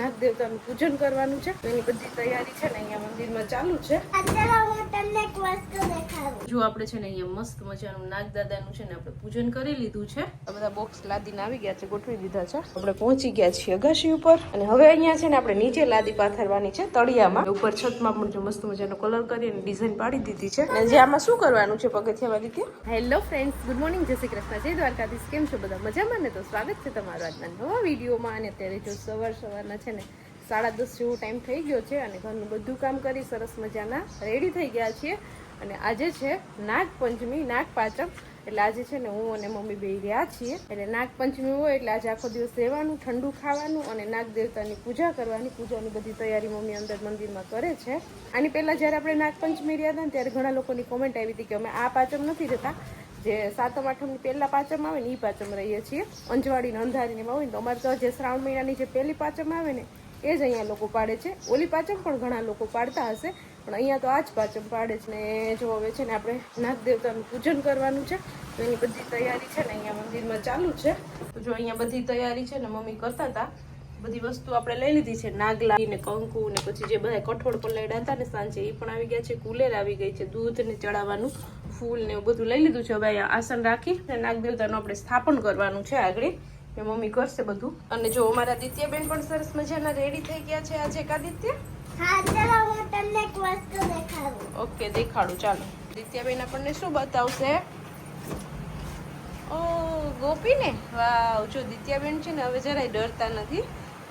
નાગ દેવતાનું પૂજન કરવાનું છે. એની બધી તૈયારી છે ને અહીંયા મંદિરમાં ચાલુ છે. અત્યારે હું તમને એક વસ્તુ દેખાડું. જો આપણે છે ને અહીંયા મસ્ત મજાનું નાગ દાદાનું છે ને આપણે પૂજન કરી લીધું છે. આ બધા બોક્સ લાદીને આવી ગયા છે ગોઠવી દીધા છે. આપણે પહોંચી ગયા છીએ અગાશી ઉપર. અને હવે અહીંયા છે ને આપણે નીચે લાદી પાથરવાની છે તળિયામાં. ઉપર છતમાં પણ જો મસ્ત મજાનો કલર કરી અને ડિઝાઇન પાડી દીધી છે. અને જે આમાં શું કરવાનું છે પગથિયામાં રીતે હેલો ફ્રેન્ડ્સ ગુડ મોર્નિંગ જય શ્રી કૃષ્ણ. જય દ્વારકાધીશ. કેમ છો બધા? મજામાં ને? તો સ્વાગત છે તમારું આજના નવા વિડીયોમાં. અને અત્યારે જો સવાર સવારના છે ને, સાડા દસ જેવો ટાઈમ થઈ ગયો છે અને ઘરનું બધું કામ કરી સરસ મજાના રેડી થઈ ગયા છીએ. અને આજે છે નાગપંચમી, નાગપાચમ. એટલે આજે છે ને હું અને મમ્મી બે રહ્યા છીએ. એટલે નાગપંચમી હોય એટલે આજે આખો દિવસ રહેવાનું, ઠંડુ ખાવાનું અને નાગ દેવતાની પૂજા કરવાની. પૂજાની બધી તૈયારી મમ્મી અંદર મંદિરમાં કરે છે. આની પહેલાં જ્યારે આપણે નાગપંચમી રહ્યા હતા ત્યારે ઘણા લોકોની કોમેન્ટ આવી હતી કે અમે આ પાચમ નથી રહેતા જે સાતમ, આઠમની પહેલા પાચમ આવે ને એ પાચમ રહીએ છીએ. અંજવાડી ને અંધારી ને હોય ને અમારે તો જે શ્રાવણ મહિનાની જે પહેલી પાચમ આવે ને, એ જ અહીંયા લોકો પાડે છે. ઓલી પાચમ પણ ઘણા લોકો પાડતા હશે, પણ અહીંયા તો આ જ પાચમ પાડે છે ને જો હવે છે ને આપણે નાગ દેવતાનું પૂજન કરવાનું છે, તો એની બધી તૈયારી છે ને અહીંયા મંદિરમાં ચાલુ છે. તો જો અહીંયા બધી તૈયારી છે ને મમ્મી કરતા હતા, બધી વસ્તુ આપણે લઈ લીધી છે. નાગલા ને કંકુ ને પછી જે બધા કઠોળ પલાયડા હતા ને સાંજે, એ પણ આવી ગયા છે. કુલેર આવી ગઈ છે દૂધ ને ચડાવવાનું. ફૂલ ને એવું બધું લઈ લીધું છે. હવે આસન રાખી અને નાગદેવતાનું આપણે સ્થાપન કરવાનું છે આગળ. એ મમ્મી કરશે બધું. અને જો અમારા દિત્યાબેન પણ સરસ મજાના રેડી થઈ ગયા છે આજે કાદિત્ય ઓકે દેખાડું ચાલો. દિત્યાબેન આપણને શું બતાવશે? ઓ ગોપી ને વાવ જો દિત્યાબેન છે ને હવે જરાય ડરતા નથી.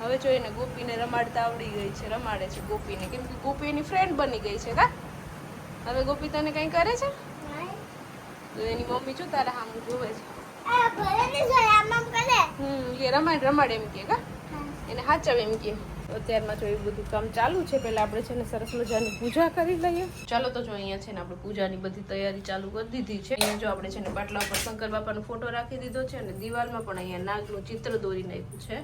હવે જો એને ગોપીને રમાડતા આવડી ગઈ છે રમાડે છે ગોપીને. કેમ કે ગોપી એની ફ્રેન્ડ બની ગઈ છે કા? હવે ગોપી તને કંઈ કરે છે? તો એની મમ્મી જો તારા સામું જોવે છે. આમ આમ એ રમાડ રમાડ એમ કે. એને હાચવ એમ કે. અત્યારમાં જો એ બધું કામ ચાલુ છે પહેલાં આપણે છે ને સરસ મજાની પૂજા કરી લઈએ. ચાલો તો જો અહીંયા છે ને આપણે પૂજાની બધી તૈયારી ચાલુ કરી દીધી છે. અહીંયા જો આપણે છે ને બાટલા ઉપર શંકર બાપાનો ફોટો રાખી દીધો છે અને દિવાલમાં પણ અહીંયા નાગનું ચિત્ર દોરી નાખ્યું છે.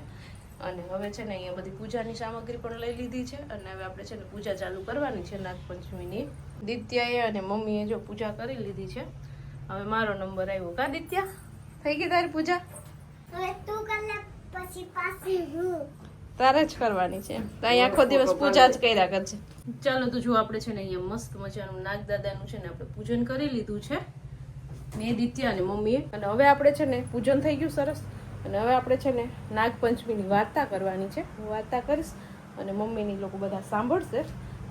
અને હવે છે ને અહીંયા બધી પૂજાની સામગ્રી પણ લઈ લીધી છે અને હવે આપણે છે ને પૂજા ચાલુ કરવાની છે નાગપંચમીની. દિત્યાએ અને મમ્મીએ જો પૂજા કરી લીધી છે. હવે મારો નંબર આવ્યો. કા દિત્યા? થઈ ગઈ તારી પૂજા? હવે તું કર પછી પાછી હું. તારે જ કરવાની છે. તો અહીં આખો દિવસ પૂજા જ કર્યા કરશે ચાલો તો જો આપણે છે ને અહીંયા મસ્ત મજાનું નાગ દાદાનું છે ને આપણે પૂજન કરી લીધું છે. મેં દિત્યા અને મમ્મીએ. અને હવે આપણે છે ને પૂજન થઈ ગયું સરસ. અને હવે આપણે છે ને નાગપંચમીની વાર્તા કરવાની છે. હું વાર્તા કરીશ અને મમ્મીની લોકો બધા સાંભળશે.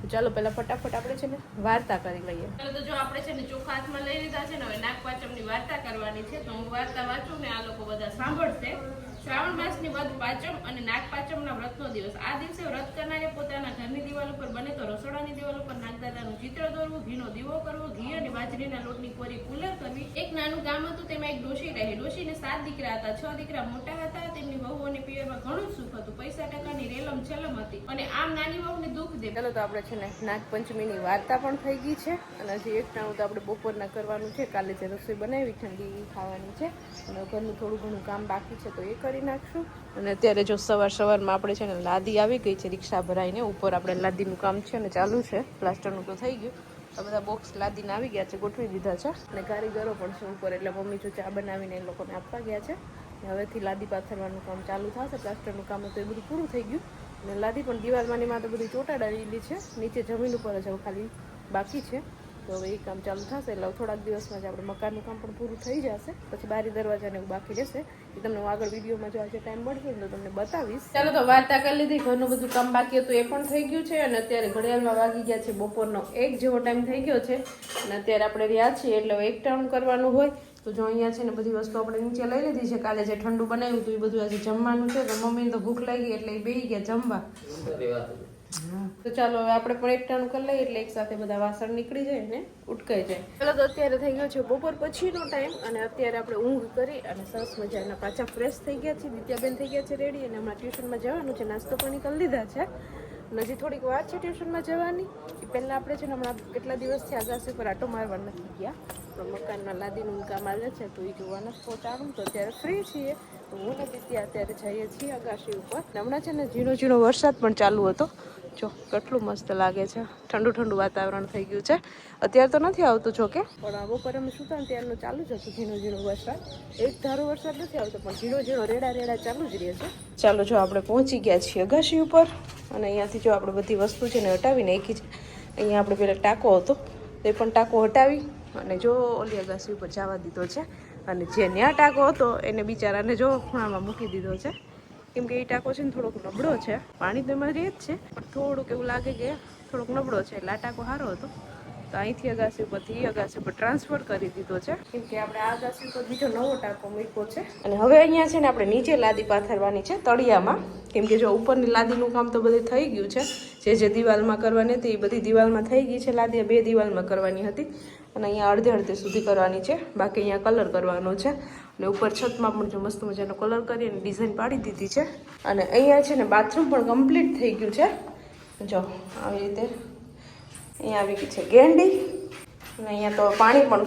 ચાલો પહેલા ફટાફટ આપણે છે ને વાર્તા કરી લઈએ. તો જો આપણે છે ને ચોખા લઈ લીધા છે ને, હવે નાગપાંચમની વાર્તા કરવાની છે. તો હું વાર્તા વાંચું ને આ લોકો બધા સાંભળશે. શ્રાવણ માસની વધ પાચમ અને નાગ પાંચમના વ્રતનો દિવસ. આ દિવસે વ્રત કરનારે પોતાના ઘરની દિવાલ ઉપર બને તો રસોડાની દિવાલ ઉપર નાગદાદાનું ચિત્ર દોરવું, ઘીનો દીવો કરવો, ઘી અને બાજરીના લોટની કોરી કુલર કરવી. એક નાનું ગામ હતું, તેમાં એક ડોશી રહે. ડોશીને સાત દીકરા હતા. છ દીકરા મોટા હતા. તેમની વહુ અને પિયરમાં ઘણું સુખ હતું. પૈસા ટકાની રેલમ છલમ હતી. અને આમ નાની વહુને દુઃખ દે. ચાલો તો આપણે છે ને નાગપંચમીની વાર્તા પણ થઈ ગઈ છે. અને હજી એક ટાણું તો આપણે બપોરના કરવાનું છે. કાલે જે રસોઈ બનાવી, ઠંડી ખાવાની છે. અને ઘરનું થોડું ઘણું કામ બાકી છે તો એ કરી નાખશું. અને અત્યારે જો સવાર સવારમાં આપણે છે ને લાદી આવી ગઈ છે રિક્ષા ભરાઈને. ઉપર આપણે લાદીનું કામ છે ને ચાલુ છે. પ્લાસ્ટરનું તો થઈ ગયું. આ બધા બોક્સ લાદીને આવી ગયા છે, ગોઠવી દીધા છે. અને કારીગરો પણ છે ઉપર. એટલે મમ્મી જો ચા બનાવીને એ લોકોને આપવા ગયા છે. હવેથી લાદી પાથરવાનું કામ ચાલુ થશે, પ્લાસ્ટરનું કામ તો એ બધું પૂરું થઈ ગયું. અને લાદી પણ દિવાલમાંની માં તો બધી ચોટાડાયેલી છે, નીચે જમીન ઉપર જ હવે ખાલી બાકી છે. તો હવે એ કામ ચાલુ થશે. એટલે થોડાક દિવસમાં જ આપણે મકાનનું કામ પણ પૂરું થઈ જશે. પછી બારી દરવાજાને એવું બાકી રહેશે. એ તમને હું આગળ વિડીયોમાં જો આજે ટાઈમ મળશે તો તમને બતાવીશ. ચાલો તો વાર્તા કરી લીધી. ઘરનું બધું કામ બાકી હતું એ પણ થઈ ગયું છે. અને અત્યારે ઘડિયાળમાં વાગી ગયા છે બપોરનો એક જેવો ટાઈમ થઈ ગયો છે. અને અત્યારે આપણે રહ્યા છીએ, એટલે એક ટર્ન કરવાનું હોય. તો જો અહીંયા છે ને બધી વસ્તુ આપણે નીચે લઈ લીધી છે. કાલે જે ઠંડુ બનાવ્યું હતું એ બધું આજે જમવાનું છે. તો મમ્મીને તો ભૂખ લાગી એટલે એ બેસી ગયા જમવા. તો ચાલો હવે આપણે પણ એકટાણું કરી લઈએ એટલે એક સાથે બધા વાસણ નીકળી જાય ને ઉટકાઈ જાય. ચાલો તો અત્યારે થઈ ગયો છે બપોર પછીનો ટાઈમ અને અત્યારે આપણે ઊંઘ કરી અને સરસ મજાના પાછા ફ્રેશ થઈ ગયા છે દિત્યાબેન થઈ ગયા છે રેડી અને હમણાં ટ્યુશનમાં જવાનું છે. નાસ્તો પાણી કરી લીધા છે. હજી થોડીક વાર છે ટ્યુશનમાં જવાની. એ પહેલાં આપણે છે ને હમણાં કેટલા દિવસથી આગાસી પર આટો મારવા નથી ગયા. પણ મકાનમાં લાદીનું કામ આવે છે તો એ જોવાના પહોંચાડું તો અત્યારે ફ્રી છીએ. તો હું નથી ત્યાં અત્યારે જઈએ છીએ અગાશી ઉપર. હમણાં છે ને ઝીણો ઝીણો વરસાદ પણ ચાલુ હતો. જો કેટલું મસ્ત લાગે છે. ઠંડુ ઠંડુ વાતાવરણ થઈ ગયું છે. અત્યારે તો નથી આવતું જો કે. પણ બપોરે અમે સુતા ને ત્યારનું ચાલુ જ હતું ઝીણો ઝીણો વરસાદ. એક ધારો વરસાદ નથી આવતો પણ ઝીણો ઝીણો રેડા રેડા ચાલુ જ રહે છે. ચાલો જો આપણે પહોંચી ગયા છીએ અગાશી ઉપર. અને અહીંયાથી જો આપણે બધી વસ્તુ છે ને હટાવી નાખી છે. અહીંયા આપણે પેલા ટાંકો હતો તે પણ ટાંકો હટાવી. અને જો ઓલી અગાસી ઉપર જવા દીધો છે. અને જે ન્યા ટાંકો હતો એને બિચારાને જો ખૂણામાં મૂકી દીધો છે. કેમ કે એ ટાંકો છે ને થોડોક નબળો છે. પાણી તો એમાં રહે જ છે, પણ થોડુંક એવું લાગે કે થોડોક નબળો છે. એટલે આ ટાંકો સારો હતો. તો અહીંથી અગાસી ઉપરથી અગાસી ઉપર ટ્રાન્સફર કરી દીધો છે. કેમ કે આપણે આ અગાસી ઉપર બીજો નવો ટાંકો મૂક્યો છે. અને હવે અહીંયા છે ને આપણે નીચે લાદી પાથરવાની છે, તળિયામાં. કેમ કે જો ઉપરની લાદીનું કામ તો બધું થઈ ગયું છે. જે જે દિવાલમાં કરવાની હતી એ બધી દિવાલમાં થઈ ગઈ છે. લાદી બે દિવાલમાં કરવાની હતી. અને અહીંયા અડધે અડધે સુધી કરવાની છે. બાકી અહીંયા કલર કરવાનો છે. અને ઉપર છતમાં પણ જો મસ્ત મજાનો કલર કરી અને ડિઝાઇન પાડી દીધી છે. અને અહીંયા છે ને બાથરૂમ પણ કમ્પ્લીટ થઈ ગયું છે. જો, આવી રીતે અહીંયા આવી ગઈ છે ગેંડી. અને અહીંયા તો પાણી પણ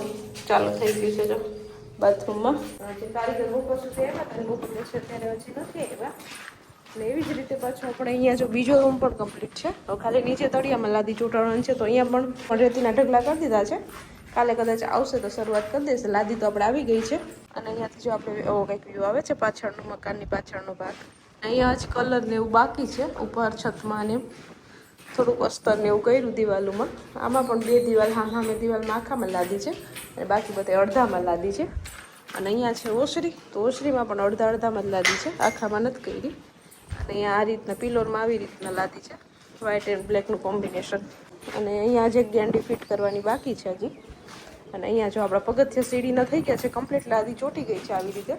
ચાલુ થઈ ગયું છે જો બાથરૂમમાં જે કારીગર બપોર સુધી આવ્યા હતા બપોર પછી અત્યારે હજી નથી આવ્યા. અને એવી જ રીતે પાછું આપણે અહીંયા જો બીજો રૂમ પણ કમ્પ્લીટ છે. તો ખાલી નીચે તળિયામાં લાદી ચોંટાડવાનું છે. તો અહીંયા પણ રેતીના ઢગલા કરી દીધા છે. કાલે કદાચ આવશે તો શરૂઆત કરી દેશે. લાદી તો આપણે આવી ગઈ છે. અને અહીંયાથી જો આપણે એવો કંઈક વ્યૂ આવે છે, પાછળનો મકાનની પાછળનો ભાગ. અહીંયા જ કલર ને એવું બાકી છે, ઉપર છતમાં ને. થોડુંક અસ્તર ને એવું કર્યું દિવાલોમાં. આમાં પણ બે દિવાલ, હા હા, મેં દિવાલમાં આખામાં લાદી છે અને બાકી બધે અડધામાં લાદી છે. અને અહીંયા છે ઓસરી, તો ઓસરીમાં પણ અડધા અડધામાં જ લાદી છે. આખામાં નથી કરી. અને અહીંયા આ રીતના પિલોરમાં આવી રીતના લાદી છે. વ્હાઇટ એન્ડ બ્લેકનું કોમ્બિનેશન અને અહીંયા જે ગેંડી ફિટ કરવાની બાકી છે હજી. અને અહીંયા જો આપણા પગથિયા સીડીના થઈ ગયા છે કમ્પ્લીટ લાદી ચોટી ગઈ છે આવી રીતે.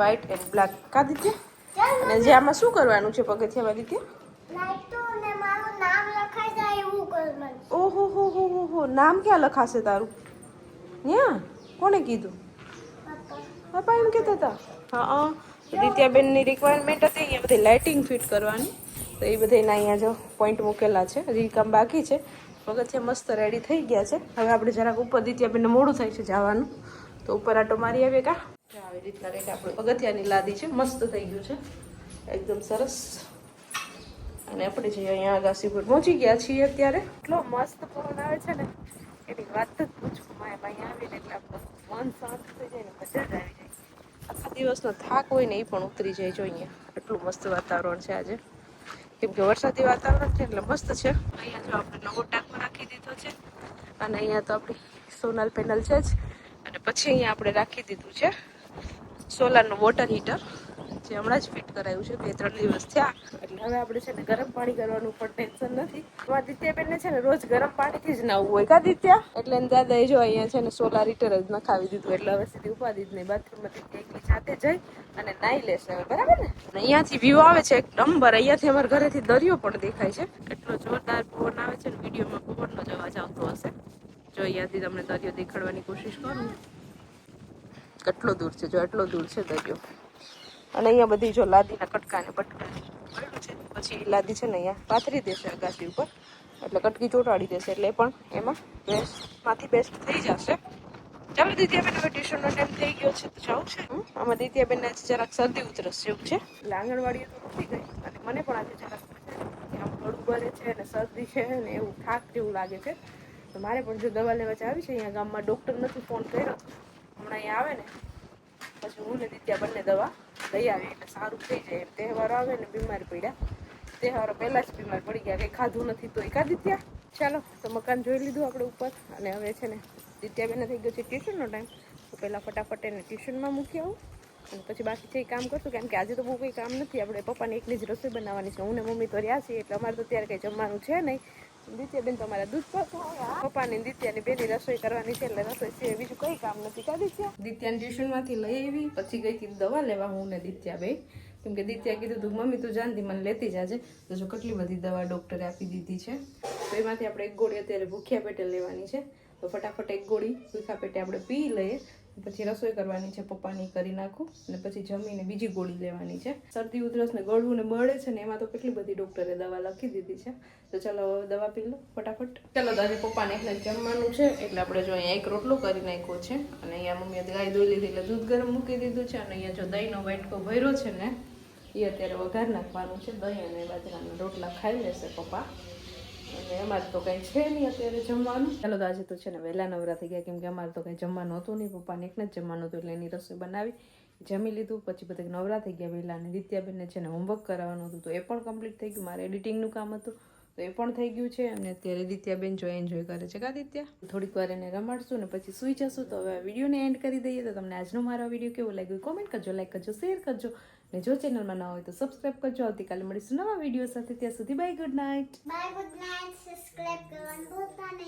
વ્હાઇટ એન્ડ બ્લેક કાદિત્ય? અને જે આમાં શું કરવાનું છે પગથિયા કરવાનું ઓહો હો હો હો હો. નામ ક્યાં લખાશે તારું? ન્યા? કોણે કીધું? પપ્પા પપ્પા એમ કહેતા હતા. હા રીત્યાબેનની રિક્વાયરમેન્ટ હતી અહીંયા બધી લાઇટિંગ ફિટ કરવાની. તો એ બધાના અહીંયા જો પોઈન્ટ મૂકેલા છે. હજી કામ બાકી છે. પગથિયા મસ્ત રેડી થઈ ગયા છે. હવે આપણે જરાક ઉપર દિત્યાબેનને મોડું થાય છે જવાનું. તો ઉપર આટો મારી આવીએ કા? આવી રીતના રેટ આપણે પગથિયાની લાદી છે, મસ્ત થઈ ગયું છે. એકદમ સરસ. અને આપણે જે અહીંયા પર પહોંચી ગયા છીએ અત્યારે. એટલો મસ્ત પવન આવે છે ને, એની વાત જ પૂછું માય અહીંયા આવીને એટલે મન શાંત થઈ જાય ને મજા જ આવી જાય. આખા દિવસનો થાક હોય ને એ પણ ઉતરી જાય જો અહીંયા. એટલું મસ્ત વાતાવરણ છે આજે. કેમ કે વરસાદી વાતાવરણ છે એટલે મસ્ત છે. અહીંયા જો આપણે નવો ટાંકો રાખી દીધો છે અને અહીંયા તો આપણી સોનલ પેનલ છે જ. અને પછી અહીંયા આપણે રાખી દીધું છે સોલારનું વોટર હીટર જે હમણાં જ ફિટ કરાયું છે બે ત્રણ દિવસ થયા. એટલે હવે આપણે છે ને ગરમ પાણી કરવાનું પણ ટેન્શન નથી. તો આદિત્યબેનને છે ને રોજ ગરમ પાણીથી જ નાવું હોય. કાદિત્ય એટલે એને દાદાએ જો અહીંયા છે ને સોલાર હીટર જ નખાવી દીધું. એટલે હવે સીધી ઉપાધિ જ નહીં. બાથરૂમમાંથી એકલી સાથે જઈ અને નાઈ લેશે હવે. બરાબર ને? અહીંયાથી વ્યૂ આવે છે એક નંબર અહીંયાથી અમારા ઘરેથી દરિયો પણ દેખાય છે. એટલો જોરદાર પવન આવે છે ને, વિડીયોમાં પવનનો જ અવાજ આવતો હશે જો અહીંયાથી તમને દરિયો દેખાડવાની કોશિશ કરું. કેટલો દૂર છે? જો એટલો દૂર છે દરિયો. અને અહીંયા બધી જો લાદીના કટકા ને બટકા છે. પછી લાદી છે ને અહીંયા પાથરી દેશે અગાસી ઉપર. એટલે કટકી ચોંટાડી દેશે. એટલે પણ એમાં બેસ્ટમાંથી બેસ્ટ થઈ જશે. ચાલો દિત્યાબેન હવે ટ્યુશનનો ટાઈમ થઈ ગયો છે. તો જવું છે? આમાં દિત્યાબેનને આજે જરાક શરદી ઉતરસ જેવું છે. એટલે આંગણવાડીએ તો નથી ગઈ. અને મને પણ આજે જરાક આમ ગળું ભરે છે અને શરદી છે ને એવું થાક જેવું લાગે છે. તો મારે પણ જો દવા લેવા આવી છે. અહીંયા ગામમાં ડૉક્ટર નથી ફોન કર્યો. હમણાં અહીંયા આવે ને, પછી હું ને દિત્યા બંને દવા લઈ આવી એટલે સારું થઈ જાય એમ. તહેવારો આવે ને બીમાર પડ્યા. તહેવારો પહેલાં જ બીમાર પડી ગયા. કંઈ ખાધું નથી તો એકા દિત્યા? ચાલો, તો મકાન જોઈ લીધું આપણે ઉપર. અને હવે છે ને દિત્યાબેને થઈ ગયો છે ટ્યુશનનો ટાઈમ. તો પહેલાં ફટાફટ એને ટ્યુશનમાં મૂકી આવું. અને પછી બાકી છે એ કામ કરશું. કેમ કે આજે તો બહુ કંઈ કામ નથી. આપણે પપ્પાને એકની જ રસોઈ બનાવવાની છે. હું ને મમ્મી તો રહ્યા છીએ. એટલે અમારે તો ત્યારે કંઈ જમવાનું છે નહીં. દિત્યાબેન તો અમારા દૂધ પપ્પાની દિત્યાની બેની રસોઈ કરવાની છે એટલે રસોઈ છે બીજું કઈ કામ નથી. કા દિત્યા દિત્યાને ટ્યુશનમાંથી લઈ આવી, પછી ગઈ હતી દવા લેવા હું ને દિત્યા બે કેમ કે દિત્યા કીધું તું, મમ્મી, તું જાનતી, મને લેતી જાજે. તો જો કેટલી બધી દવા ડૉક્ટરે આપી દીધી છે. તો એમાંથી આપણે એક ગોળી અત્યારે ભૂખ્યા પેટે લેવાની છે. તો ફટાફટ એક ગોળી ભૂખ્યા પેટે આપણે પી લઈએ. પછી રસોઈ કરવાની છે, પપ્પાની કરી નાખું અને પછી જમીને બીજી ગોળી લેવાની છે. શરદી, ઉધરસ ને ગળવું ને બળે છે ને એમાં તો કેટલી બધી ડૉક્ટરે દવા લખી દીધી છે. તો ચાલો હવે દવા પી લો, ફટાફટ. ચાલો દાદી પપ્પાને એટલે જમવાનું છે, એટલે આપણે જો અહીંયા એક રોટલો કરી નાખ્યો છે. અને અહીંયા મમ્મીએ ગાય દોઈ લીધી એટલે દૂધ ગરમ મૂકી દીધું છે અને અહીંયા જો દહીંનો વાટકો ભર્યો છે ને, એ અત્યારે વઘાર નાખવાનું છે. દહીં અને બાજરાના રોટલા ખાઈ લેશે પપ્પા. અને તો કંઈ છે નહીં અત્યારે જમવાનું. ચાલો તો આજે તો છે ને વહેલા નવરા થઈ ગયા, કેમ કે અમારે તો કંઈ જમવાનું હતું નહીં, પપ્પાને એકને જ જમવાનું હતું એટલે એની રસોઈ બનાવી, જમી લીધું, પછી બધા નવરા થઈ ગયા વહેલા અને દિત્યાબેનને છે ને હોમવર્ક કરાવવાનું હતું, તો એ પણ કમ્પ્લીટ થઈ ગયું, મારે એડિટિંગનું કામ હતું, તો એ પણ થઈ ગયું છે અને અત્યારે દિત્યાબેન જો એન્જોય કરે છે. કા દિત્યા? થોડીક વાર એને રમાડશું ને પછી સૂઈ જશું, તો હવે વિડીયોને એન્ડ કરી દઈએ, તો તમને આજનો મારો વીડિયો કેવો લાગ્યો? કોમેન્ટ કરજો લાઈક કરજો શેર કરજો ને જો ચેનલમાં ન હોય તો સબસ્ક્રાઈબ કરજો. આવતીકાલે મળીશું નવા વીડિયો સાથે. ત્યાં સુધી bye good night bye good night subscribe કરવાનું ભૂલતા નહીં.